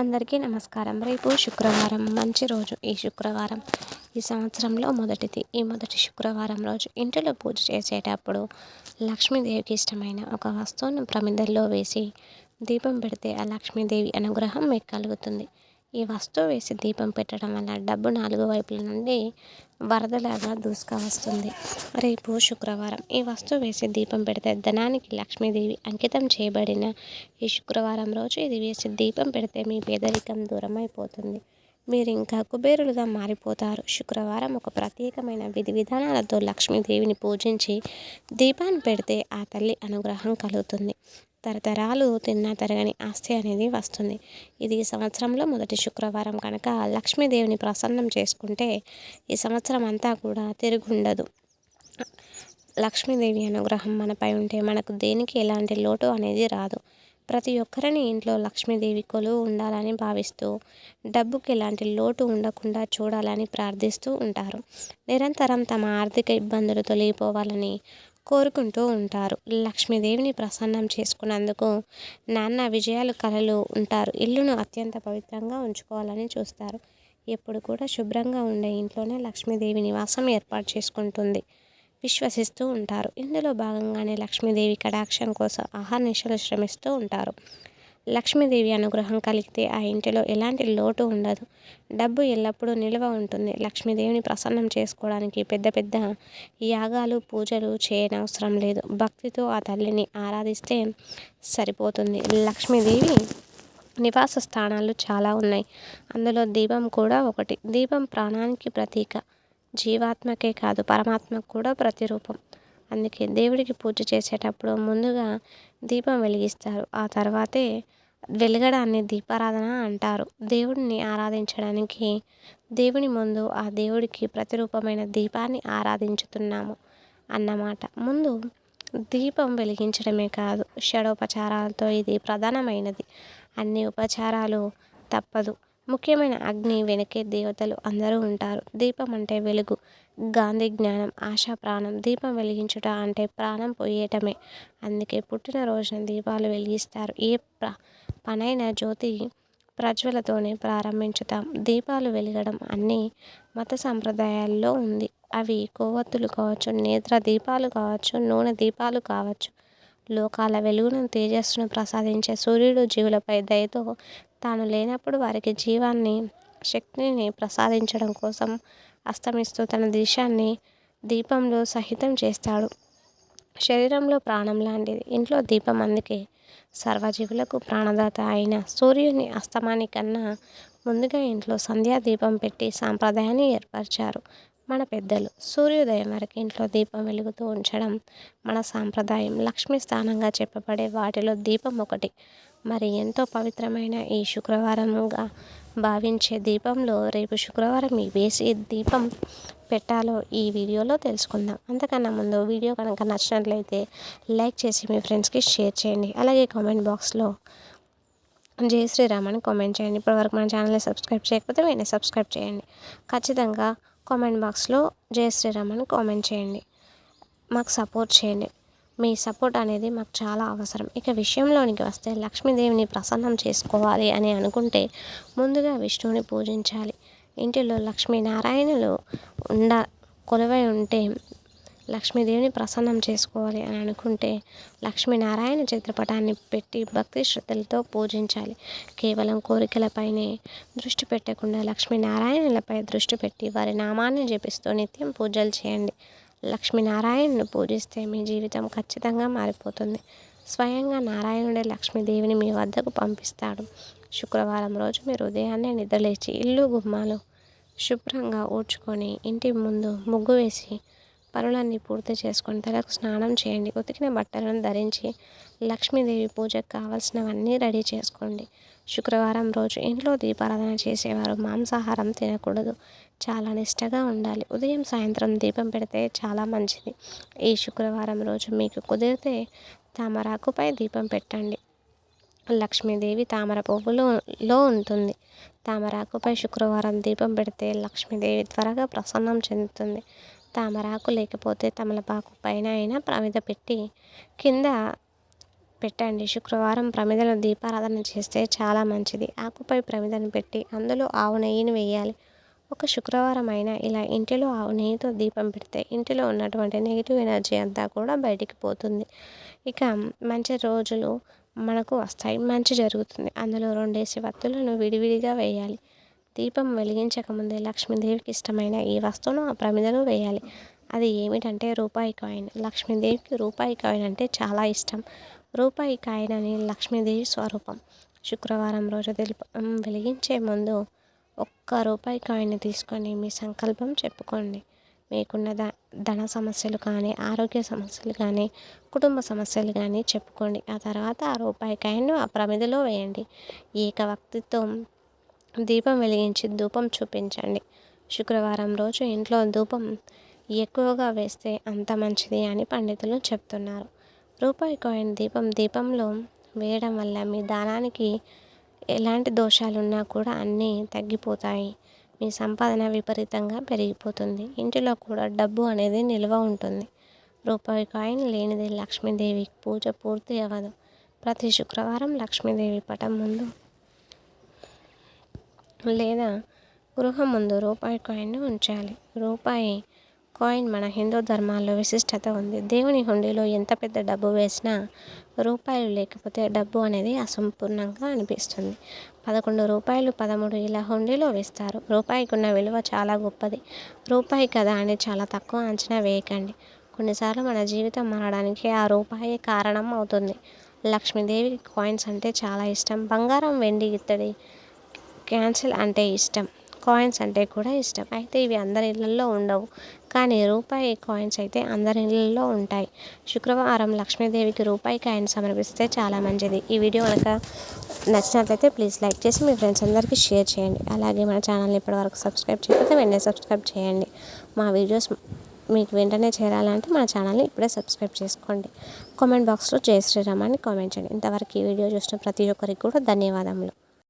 అందరికీ నమస్కారం. రేపు శుక్రవారం మంచి రోజు ఈ శుక్రవారం. ఈ సంవత్సరంలో మొదటిది. ఈ మొదటి శుక్రవారం రోజు ఇంటిలో పూజ చేసేటప్పుడు లక్ష్మీదేవికి ఇష్టమైన ఒక వస్తువును ప్రమిదల్లో వేసి దీపం పెడితే ఆ లక్ష్మీదేవి అనుగ్రహం మీకు కలుగుతుంది. ఈ వస్తువు వేసి దీపం పెట్టడం వల్ల డబ్బు నాలుగు వైపుల నుండి వరదలాగా దూసుకవస్తుంది రేపు శుక్రవారం ఈ వస్తువు వేసి దీపం పెడితే ధనానికి లక్ష్మీదేవి అంకితం చేయబడిన ఈ శుక్రవారం రోజు ఇది వేసి దీపం పెడితే మీ పేదరికం దూరం అయిపోతుంది మీరు ఇంకా కుబేరులుగా మారిపోతారు. శుక్రవారం ఒక ప్రత్యేకమైన విధి విధానాలతో లక్ష్మీదేవిని పూజించి దీపాన్ని పెడితే ఆ తల్లి అనుగ్రహం కలుగుతుంది. తరతరాలు తిన్నా తరగని ఆస్తి అనేది వస్తుంది. ఇది ఈ సంవత్సరంలో మొదటి శుక్రవారం కనుక లక్ష్మీదేవిని ప్రసన్నం చేసుకుంటే ఈ సంవత్సరం అంతా కూడా తిరుగుండదు లక్ష్మీదేవి అనుగ్రహం మనపై ఉంటే మనకు దేనికి ఎలాంటి లోటు అనేది రాదు. ప్రతి ఒక్కరిని ఇంట్లో లక్ష్మీదేవి కొలువు ఉండాలని భావిస్తూ డబ్బుకి ఎలాంటి లోటు ఉండకుండా చూడాలని ప్రార్థిస్తూ ఉంటారు. నిరంతరం తమ ఆర్థిక ఇబ్బందులు తొలగిపోవాలని కోరుకుంటూ ఉంటారు. లక్ష్మీదేవిని ప్రసన్నం చేసుకున్నందుకు నాన్న విజయాలు కలలు ఉంటారు. ఇల్లును అత్యంత పవిత్రంగా ఉంచుకోవాలని చూస్తారు. ఎప్పుడు కూడా శుభ్రంగా ఉండే ఇంట్లోనే లక్ష్మీదేవి నివాసం ఏర్పాటు చేసుకుంటుంది. విశ్వసిస్తూ ఉంటారు. ఇందులో భాగంగానే లక్ష్మీదేవి కటాక్షం కోసం నిశలు శ్రమిస్తూ ఉంటారు. లక్ష్మీదేవి అనుగ్రహం కలిగితే ఆ ఇంటిలో ఎలాంటి లోటు ఉండదు. డబ్బు ఎల్లప్పుడూ నిల్వ ఉంటుంది. లక్ష్మీదేవిని ప్రసన్నం చేసుకోవడానికి పెద్ద పెద్ద యాగాలు పూజలు చేయనవసరం లేదు. భక్తితో ఆ తల్లిని ఆరాధిస్తే సరిపోతుంది. లక్ష్మీదేవి నివాస స్థానాలు చాలా ఉన్నాయి. అందులో దీపం కూడా ఒకటి. దీపం ప్రాణానికి ప్రతీక. జీవాత్మకే కాదు పరమాత్మకు కూడా ప్రతిరూపం. అందుకే దేవుడికి పూజ చేసేటప్పుడు ముందుగా దీపం వెలిగిస్తారు. ఆ తర్వాతే వెలగడాన్ని దీపారాధన అంటారు. దేవుడిని ఆరాధించడానికి దేవుని ముందు ఆ దేవుడికి ప్రతిరూపమైన దీపాన్ని ఆరాధించుతున్నాము అన్నమాట. ముందు దీపం వెలిగించడమే కాదు షడోపచారాలతో ఇది ప్రధానమైనది. అన్ని ఉపచారాలు తప్పదు. ముఖ్యమైన అగ్ని వెనకే దేవతలు అందరూ ఉంటారు. దీపం అంటే వెలుగు. గాంధీ జ్ఞానం ఆశా ప్రాణం. దీపం వెలిగించుట అంటే ప్రాణం పోయేయటమే అందుకే పుట్టినరోజున దీపాలు వెలిగిస్తారు. ఏ ప్ర పనైన జ్యోతి ప్రజ్వలతోనే ప్రారంభించుతాం. దీపాలు వెలగడం అన్ని మత సంప్రదాయాల్లో ఉంది. అవి కొవ్వొత్తులు కావచ్చు నేత్ర దీపాలు కావచ్చు నూనె దీపాలు కావచ్చు. లోకాల వెలుగును తేజస్సును ప్రసాదించే సూర్యుడు జీవులపై దయతో తాను లేనప్పుడు వారికి జీవాన్ని శక్తిని ప్రసాదించడం కోసం అస్తమిస్తూ తన దేశాన్ని దీపంలో సహితం చేస్తాడు. శరీరంలో ప్రాణం లాంటిది. ఇంట్లో దీపం అందుకే సర్వజీవులకు ప్రాణదాత అయిన సూర్యుని అస్తమానికన్నా ముందుగా ఇంట్లో సంధ్యా దీపం పెట్టి సాంప్రదాయాన్ని ఏర్పరిచారు మన పెద్దలు. సూర్యోదయం వరకు ఇంట్లో దీపం వెలుగుతూ ఉంచడం మన సాంప్రదాయం. లక్ష్మీ స్థానంగా చెప్పబడే వాటిలో దీపం ఒకటి. మరి ఎంతో పవిత్రమైన ఈ శుక్రవారముగా భావించే దీపంలో రేపు శుక్రవారం ఈ వేసి దీపం పెట్టాలో ఈ వీడియోలో తెలుసుకుందాం. అంతకన్నా ముందు వీడియో కనుక నచ్చినట్లయితే లైక్ చేసి మీ ఫ్రెండ్స్కి షేర్ చేయండి. అలాగే కామెంట్ బాక్స్లో జై శ్రీరామ్ అని కామెంట్ చేయండి. ఇప్పటివరకు మన ఛానల్ని సబ్స్క్రైబ్ చేయకపోతే వెంటనే సబ్స్క్రైబ్ చేయండి. ఖచ్చితంగా కామెంట్ బాక్స్లో జై శ్రీరామ్ అని కామెంట్ చేయండి. మాకు సపోర్ట్ చేయండి. మీ సపోర్ట్ అనేది మాకు చాలా అవసరం. ఇక విషయంలోనికి వస్తే లక్ష్మీదేవిని ప్రసన్నం చేసుకోవాలి అని అనుకుంటే ముందుగా విష్ణువుని పూజించాలి. ఇంటిలో లక్ష్మీనారాయణులు ఉండ కొలువై ఉంటే లక్ష్మీదేవిని ప్రసన్నం చేసుకోవాలి అని అనుకుంటే లక్ష్మీనారాయణ చిత్రపటాన్ని పెట్టి భక్తి శ్రద్ధలతో పూజించాలి. కేవలం కోరికలపైనే దృష్టి పెట్టకుండా లక్ష్మీనారాయణులపై దృష్టి పెట్టి వారి నామాన్ని జపిస్తూ నిత్యం పూజలు చేయండి. లక్ష్మీనారాయణను పూజిస్తే మీ జీవితం ఖచ్చితంగా మారిపోతుంది. స్వయంగా నారాయణుడే లక్ష్మీదేవిని మీ వద్దకు పంపిస్తాడు. శుక్రవారం రోజు మీరు ఉదయాన్నే నిద్రలేచి ఇల్లు గుమ్మాలు శుభ్రంగా ఊడ్చుకొని ఇంటి ముందు ముగ్గు వేసి పనులన్నీ పూర్తి చేసుకొని తలకు స్నానం చేయండి. ఉతికిన బట్టలను ధరించి లక్ష్మీదేవి పూజకు కావలసినవన్నీ రెడీ చేసుకోండి. శుక్రవారం రోజు ఇంట్లో దీపారాధన చేసేవారు మాంసాహారం తినకూడదు. చాలా నిష్టగా ఉండాలి. ఉదయం సాయంత్రం దీపం పెడితే చాలా మంచిది. ఈ శుక్రవారం రోజు మీకు కుదిరితే తామరాకుపై దీపం పెట్టండి. లక్ష్మీదేవి తామర పువ్వులో ఉంటుంది. తామరాకుపై శుక్రవారం దీపం పెడితే లక్ష్మీదేవి త్వరగా ప్రసన్నం చెందుతుంది. తామరాకు లేకపోతే తమలపాకు పైన అయినా ప్రమిద పెట్టి కింద పెట్టండి. శుక్రవారం ప్రమిదలో దీపారాధన చేస్తే చాలా మంచిది. ఆకుపై ప్రమిదను పెట్టి అందులో ఆవు నెయ్యిని వేయాలి. ఒక శుక్రవారం అయినా ఇలా ఇంటిలో ఆవు నెయ్యితో దీపం పెడితే ఇంటిలో ఉన్నటువంటి నెగిటివ్ ఎనర్జీ అంతా కూడా బయటికి పోతుంది. ఇక మంచి రోజులు మనకు వస్తాయి. మంచి జరుగుతుంది. అందులో రెండేసి వత్తులను విడివిడిగా వేయాలి. దీపం వెలిగించకముందే లక్ష్మీదేవికి ఇష్టమైన ఈ వస్తువును ఆ ప్రమిదను వేయాలి. అది ఏమిటంటే రూపాయి కాయిన్. లక్ష్మీదేవికి రూపాయి కాయిన్ అంటే చాలా ఇష్టం. రూపాయి కాయిన్ అని లక్ష్మీదేవి స్వరూపం. శుక్రవారం రోజు దీపం వెలిగించే ముందు ఒక్క రూపాయి కాయిన్ తీసుకొని మీ సంకల్పం చెప్పుకోండి. మీకున్న ద ధన సమస్యలు కానీ ఆరోగ్య సమస్యలు కానీ కుటుంబ సమస్యలు కానీ చెప్పుకోండి. ఆ తర్వాత ఆ రూపాయి కాయిన్ను ఆ ప్రమిదలో వేయండి. ఏకవక్తిత్వం దీపం వెలిగించి ధూపం చూపించండి. శుక్రవారం రోజు ఇంట్లో ధూపం ఎక్కువగా వేస్తే అంత మంచిది అని పండితులు చెప్తున్నారు. రూపాయి కాయిన్ దీపం దీపంలో వేయడం వల్ల మీ దానానికి ఎలాంటి దోషాలున్నా కూడా అన్నీ తగ్గిపోతాయి. మీ సంపాదన విపరీతంగా పెరిగిపోతుంది. ఇంటిలో కూడా డబ్బు అనేది నిల్వ ఉంటుంది. రూపాయి కాయిన్ లేనిది లక్ష్మీదేవి పూజ పూర్తి అవ్వదు. ప్రతి శుక్రవారం లక్ష్మీదేవి పటం ముందు లేదా గృహం ముందు రూపాయి కాయిన్ను ఉంచాలి. రూపాయి కాయిన్ మన హిందూ ధర్మాల్లో విశిష్టత ఉంది. దేవుని హుండీలో ఎంత పెద్ద డబ్బు వేసినా రూపాయలు లేకపోతే డబ్బు అనేది అసంపూర్ణంగా అనిపిస్తుంది. పదకొండు రూపాయలు పదమూడు ఇలా హుండీలో వేస్తారు. రూపాయికి ఉన్న విలువ చాలా గొప్పది. రూపాయి కదా అని చాలా తక్కువ అంచనా వేయకండి. కొన్నిసార్లు మన జీవితం మారడానికి ఆ రూపాయి కారణం అవుతుంది. లక్ష్మీదేవి కాయిన్స్ అంటే చాలా ఇష్టం. బంగారం వెండి ఇత్తడి క్యాన్సిల్ అంటే ఇష్టం. కాయిన్స్ అంటే కూడా ఇష్టం. అయితే ఇవి అందరి ఇళ్ళల్లో ఉండవు. కానీ రూపాయి కాయిన్స్ అయితే అందరి ఇళ్ళల్లో ఉంటాయి. శుక్రవారం లక్ష్మీదేవికి రూపాయి కాయిన్ సమర్పిస్తే చాలా మంచిది. ఈ వీడియో కనుక నచ్చినట్లయితే ప్లీజ్ లైక్ చేసి మీ ఫ్రెండ్స్ అందరికీ షేర్ చేయండి. అలాగే మన ఛానల్ని ఇప్పటివరకు సబ్స్క్రైబ్ చేయకపోతే వెంటనే సబ్స్క్రైబ్ చేయండి. మా వీడియోస్ మీకు వెంటనే చేరాలంటే మన ఛానల్ని ఇప్పుడే సబ్స్క్రైబ్ చేసుకోండి. కామెంట్ బాక్స్లో జయ శ్రీరామ్ అని కామెంట్ చేయండి. ఇంతవరకు ఈ వీడియో చూసిన ప్రతి ఒక్కరికి కూడా ధన్యవాదములు.